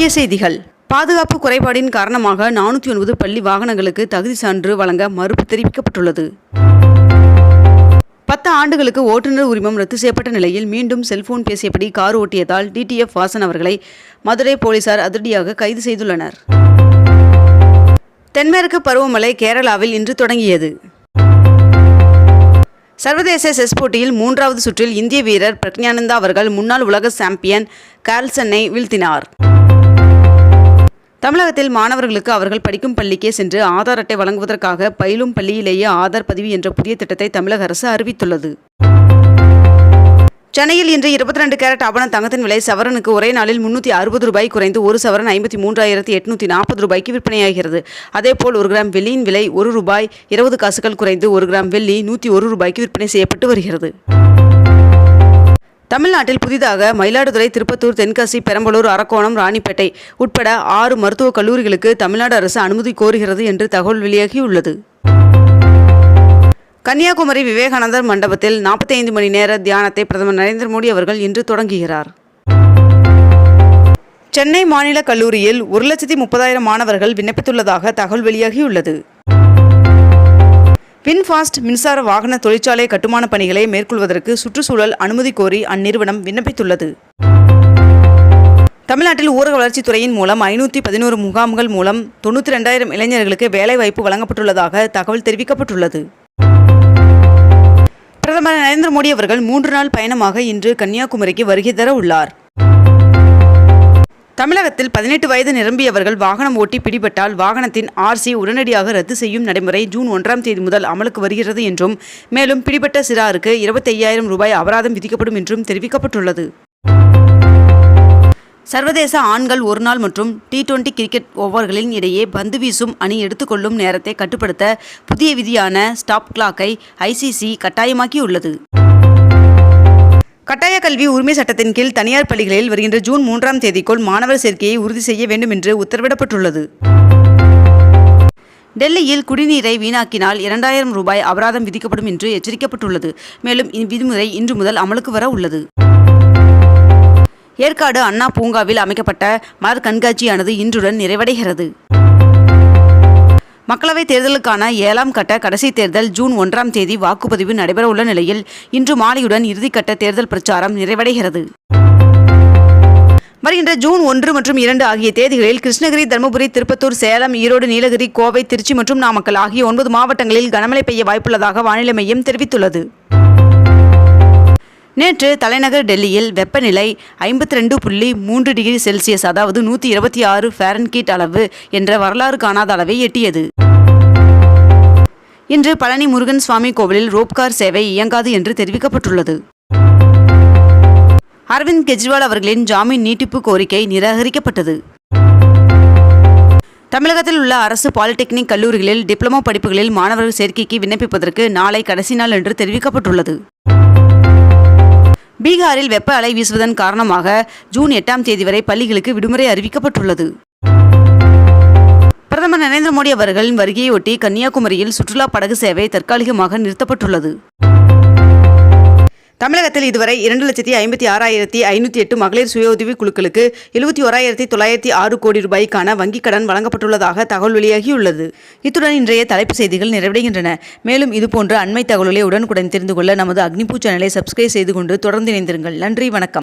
முக்கிய செய்திகள். பாதுகாப்பு குறைபாடின் காரணமாக நானூற்றி ஒன்பது பள்ளி வாகனங்களுக்கு தகுதி சான்று வழங்க மறுப்பு தெரிவிக்கப்பட்டுள்ளது. பத்து ஆண்டுகளுக்கு ஓட்டுநர் உரிமம் ரத்து செய்யப்பட்ட நிலையில் மீண்டும் செல்போன் பேசியபடி கார் ஓட்டியதால் டிடிஎஃப் வாசன் அவர்களை மதுரை போலீசார் அதிரடியாக கைது செய்துள்ளனர். தென்மேற்கு பருவமழை கேரளாவில் இன்று தொடங்கியது. சர்வதேச செஸ் போட்டியில் மூன்றாவது சுற்றில் இந்திய வீரர் பிரக்ஞானந்தா அவர்கள் முன்னாள் உலக சாம்பியன் கார்ல்சனை வீழ்த்தினார். தமிழகத்தில் மாணவர்களுக்கு அவர்கள் படிக்கும் பள்ளிக்கே சென்று ஆதார் அட்டை வழங்குவதற்காக பயிலும் பள்ளியிலேயே ஆதார் பதிவு என்ற புதிய திட்டத்தை தமிழக அரசு அறிவித்துள்ளது. சென்னையில் இன்று இருபத்தி ரெண்டு கேரட் ஆபண தங்கத்தின் விலை சவரனுக்கு ஒரே நாளில் முன்னூற்றி அறுபது ரூபாய் குறைந்து ஒரு சவரன் ஐம்பத்தி மூன்றாயிரத்தி எட்நூற்றி நாற்பது ரூபாய்க்கு விற்பனையாகிறது. அதேபோல் ஒரு கிராம் வெள்ளியின் விலை ஒரு ரூபாய் இருபது காசுகள் குறைந்து ஒரு கிராம் வெள்ளி நூற்றி ஒரு ரூபாய்க்கு விற்பனை செய்யப்பட்டு வருகிறது. தமிழ்நாட்டில் புதிதாக மயிலாடுதுறை திருப்பத்தூர் தென்காசி பெரம்பலூர் அரக்கோணம் ராணிப்பேட்டை உட்பட ஆறு மருத்துவக் கல்லூரிகளுக்கு தமிழ்நாடு அரசு அனுமதி கோருகிறது என்று தகவல் வெளியாகியுள்ளது. கன்னியாகுமரி விவேகானந்தர் மண்டபத்தில் 45 மணி நேர தியானத்தை பிரதமர் நரேந்திர மோடி அவர்கள் இன்று தொடங்குகிறார். சென்னை மாநில கல்லூரியில் ஒரு லட்சத்தி முப்பதாயிரம் மாணவர்கள் விண்ணப்பித்துள்ளதாக தகவல் வெளியாகியுள்ளது. பின்ஃபாஸ்ட் மின்சார வாகன தொழிற்சாலை கட்டுமான பணிகளை மேற்கொள்வதற்கு சுற்றுச்சூழல் அனுமதி கோரி அந்நிறுவனம் விண்ணப்பித்துள்ளது. தமிழ்நாட்டில் ஊரக வளர்ச்சித்துறையின் மூலம் ஐநூற்றி பதினோரு முகாம்கள் மூலம் தொண்ணூற்றி ரெண்டாயிரம் இளைஞர்களுக்கு வேலைவாய்ப்பு வழங்கப்பட்டுள்ளதாக தகவல் தெரிவிக்கப்பட்டுள்ளது. பிரதமர் நரேந்திர மோடி அவர்கள் மூன்று நாள் பயணமாக இன்று கன்னியாகுமரிக்கு வருகை தர உள்ளார். தமிழகத்தில் பதினெட்டு வயது நிரம்பியவர்கள் வாகனம் ஓட்டி பிடிபட்டால் வாகனத்தின் ஆர்சி உடனடியாக ரத்து செய்யும் நடைமுறை ஜூன் ஒன்றாம் தேதி முதல் அமலுக்கு வருகிறது என்றும் மேலும் பிடிபட்ட சிறாருக்கு இருபத்தையாயிரம் ரூபாய் அபராதம் விதிக்கப்படும் என்றும் தெரிவிக்கப்பட்டுள்ளது. சர்வதேச ஆண்கள் ஒருநாள் மற்றும் டி டுவெண்டி கிரிக்கெட் ஓவர்களின் இடையே பந்து வீசும் அணி எடுத்துக்கொள்ளும் நேரத்தை கட்டுப்படுத்த புதிய விதியான ஸ்டாப் கிளாக்கை ஐசிசி கட்டாயமாக்கியுள்ளது. கட்டாய கல்வி உரிமை சட்டத்தின் கீழ் தனியார் பள்ளிகளில் வருகின்ற ஜூன் மூன்றாம் தேதிக்குள் மாணவர் சேர்க்கையை உறுதி செய்ய வேண்டும் என்று உத்தரவிடப்பட்டுள்ளது. டெல்லியில் குடிநீரை வீணாக்கினால் இரண்டாயிரம் ரூபாய் அபராதம் விதிக்கப்படும் என்று எச்சரிக்கப்பட்டுள்ளது. மேலும் இவ்விதிமுறை இன்று முதல் அமலுக்கு வர உள்ளது. ஏற்காடு அண்ணா பூங்காவில் அமைக்கப்பட்ட மலர் கண்காட்சியானது இன்றுடன் நிறைவடைகிறது. மக்களவைத் தேர்தலுக்கான ஏழாம் கட்ட கடைசி தேர்தல் ஜூன் ஒன்றாம் தேதி வாக்குப்பதிவு நடைபெறவுள்ள நிலையில் இன்று மாலையுடன் இறுதிக்கட்ட தேர்தல் பிரச்சாரம் நிறைவடைகிறது. வருகின்ற ஜூன் ஒன்று மற்றும் இரண்டு ஆகிய தேதிகளில் கிருஷ்ணகிரி தருமபுரி திருப்பத்தூர் சேலம் ஈரோடு நீலகிரி கோவை திருச்சி மற்றும் நாமக்கல் ஆகிய ஒன்பது மாவட்டங்களில் கனமழை பெய்ய வாய்ப்புள்ளதாக வானிலை மையம் தெரிவித்துள்ளது. நேற்று தலைநகர் டெல்லியில் வெப்பநிலை ஐம்பத்தி ரெண்டு புள்ளி மூன்று டிகிரி செல்சியஸ் அதாவது நூற்றி இருபத்தி ஆறு ஃபேரன்கீட் அளவு என்ற வரலாறு காணாத அளவை எட்டியது. இன்று பழனி முருகன் சுவாமி கோவிலில் ரோப்கார் சேவை இயங்காது என்று தெரிவிக்கப்பட்டுள்ளது. அரவிந்த் கெஜ்ரிவால் அவர்களின் ஜாமீன் நீட்டிப்பு கோரிக்கை நிராகரிக்கப்பட்டது. தமிழகத்தில் உள்ள அரசு பாலிடெக்னிக் கல்லூரிகளில் டிப்ளமோ படிப்புகளில் மாணவர்கள் சேர்க்கைக்கு விண்ணப்பிப்பதற்கு நாளை கடைசி நாள் என்று தெரிவிக்கப்பட்டுள்ளது. பீகாரில் வெப்ப அலை வீசுவதன் காரணமாக ஜூன் எட்டாம் தேதி வரை பள்ளிகளுக்கு விடுமுறை அறிவிக்கப்பட்டுள்ளது. பிரதமர் நரேந்திர மோடி அவர்களின் வருகையொட்டி கன்னியாகுமரியில் சுற்றுலா படகு சேவை தற்காலிகமாக நிறுத்தப்பட்டுள்ளது. தமிழகத்தில் இதுவரை இரண்டு லட்சத்தி ஐம்பத்தி ஆறாயிரத்தி ஐநூற்றி எட்டு மகளிர் சுய உதவி குழுக்களுக்கு எழுபத்தி ஓராயிரத்தி தொள்ளாயிரத்தி ஆறு கோடி ரூபாய்க்கான வங்கிக் கடன் வழங்கப்பட்டுள்ளதாக தகவல் வெளியாகியுள்ளது. இத்துடன் இன்றைய தலைப்புச் செய்திகள் நிறைவடைகின்றன. மேலும் இதுபோன்ற அண்மை தகவல்களை உடனுக்குடன் தெரிந்து கொள்ள நமது அக்னிபூ சேனலை சப்ஸ்கிரைப் செய்து கொண்டு தொடர்ந்து இணைந்திருங்கள். நன்றி வணக்கம்.